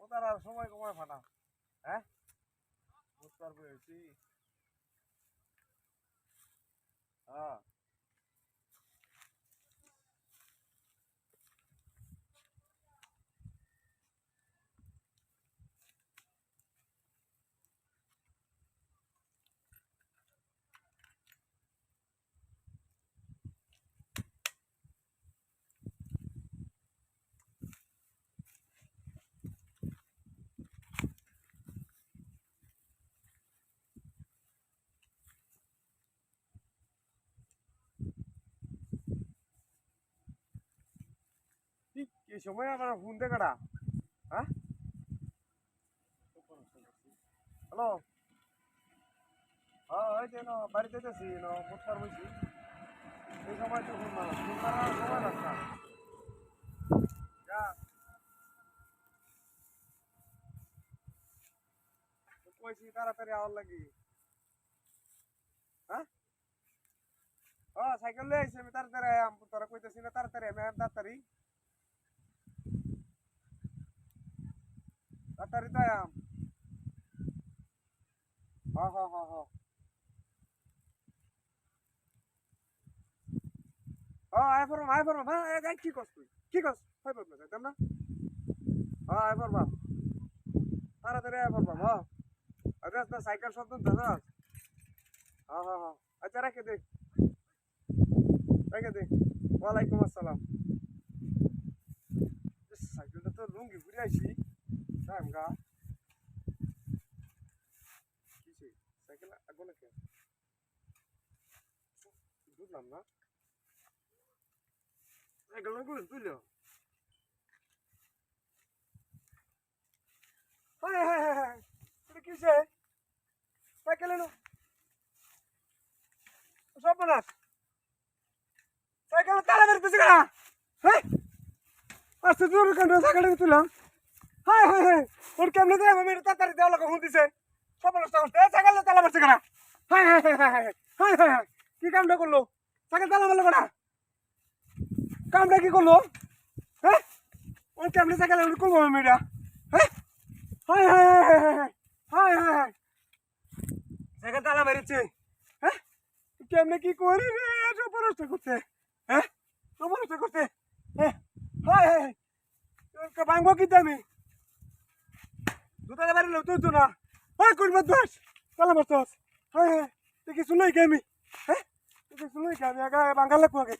ওটার আর সময় কমায় ফাটা? হ্যাঁ? বুঝতে পারব কি সময় আমার ফোন দেখা হ্যাঁ? হ্যালো হ্যাঁ বাড়িতে যাচ্ছি মোটার বলছি এই সময় তো ফোন ফোন করার সময় তাড়াতাড়ি লাগি। হ্যাঁ? ও সাইকেল লিয়ে আইসি আমি, তাড়াতাড়ি আয়াম তোরা কইতেছি না, তাড়াতাড়ি আমি তাড়াতাড়ি। তাড়াতাড়ি তো আয়াম হ হ হ হ ও, আয় পড়ম আয় পড়ম হ্যাঁ দেখ, কি কস তুই? কি কস হয় পড়ম যাইতাম না হ্যাঁ আয় পড়বা তাড়াতাড়ি আয় পড়বা হ আরে তো সাইকেল শব্দ দাদা হ্যাঁ হ্যাঁ হ্যাঁ আচ্ছা রেখে রেখে দে। ওয়ালাইকুম আসসালাম। সাইকেলটা তো লুঙ্গি ঘুরে আইছি। time, God. কিছু সাইকেল আগুন কে বুঝলাম না সাইকেল না গুলো তুলো হাই হাই হাই হাই এটা কিসে সাইকেল এনো সর্বনাশ সাইকেল তালা মেরে দিছে গা হ্যাঁ আস্তে দূর কান্ড সাইকেল তুললাম হায় হায় হায় ওর কেমনে দেয় আমি তাড়াতাড়ি দেওয়া লোক হুন দিছে সর্বনাশ করছে সাইকেল তালা মারছে কেনা হায় হায় হায় হায় হায় হায় হায় হায় কি কামটা করল সাইকেল তালা মারলো কেনা কামটা কি করল হ্যাঁ ওর কেমনে সাইকেল আমি করব আমি এটা হ্যাঁ হায় হায় হায় হায় হায় হায় হায় হায় সাইকেল তালা মেরেছে হ্যাঁ কেমনে কি করি রে সর্বনাশ করছে হ্যাঁ সর্বনাশ করছে হ্যাঁ হায় হায় হায় ভাঙবো কিন্তু আমি দুটা বাড়ি লোক তো না হ্যাঁ করব দোষ। তালা মারতে হ্যাঁ কিছু নই কে আমি। হ্যাঁ কিছু নই কে আমি, আগে বাঙ্গাল লাগবো আগে।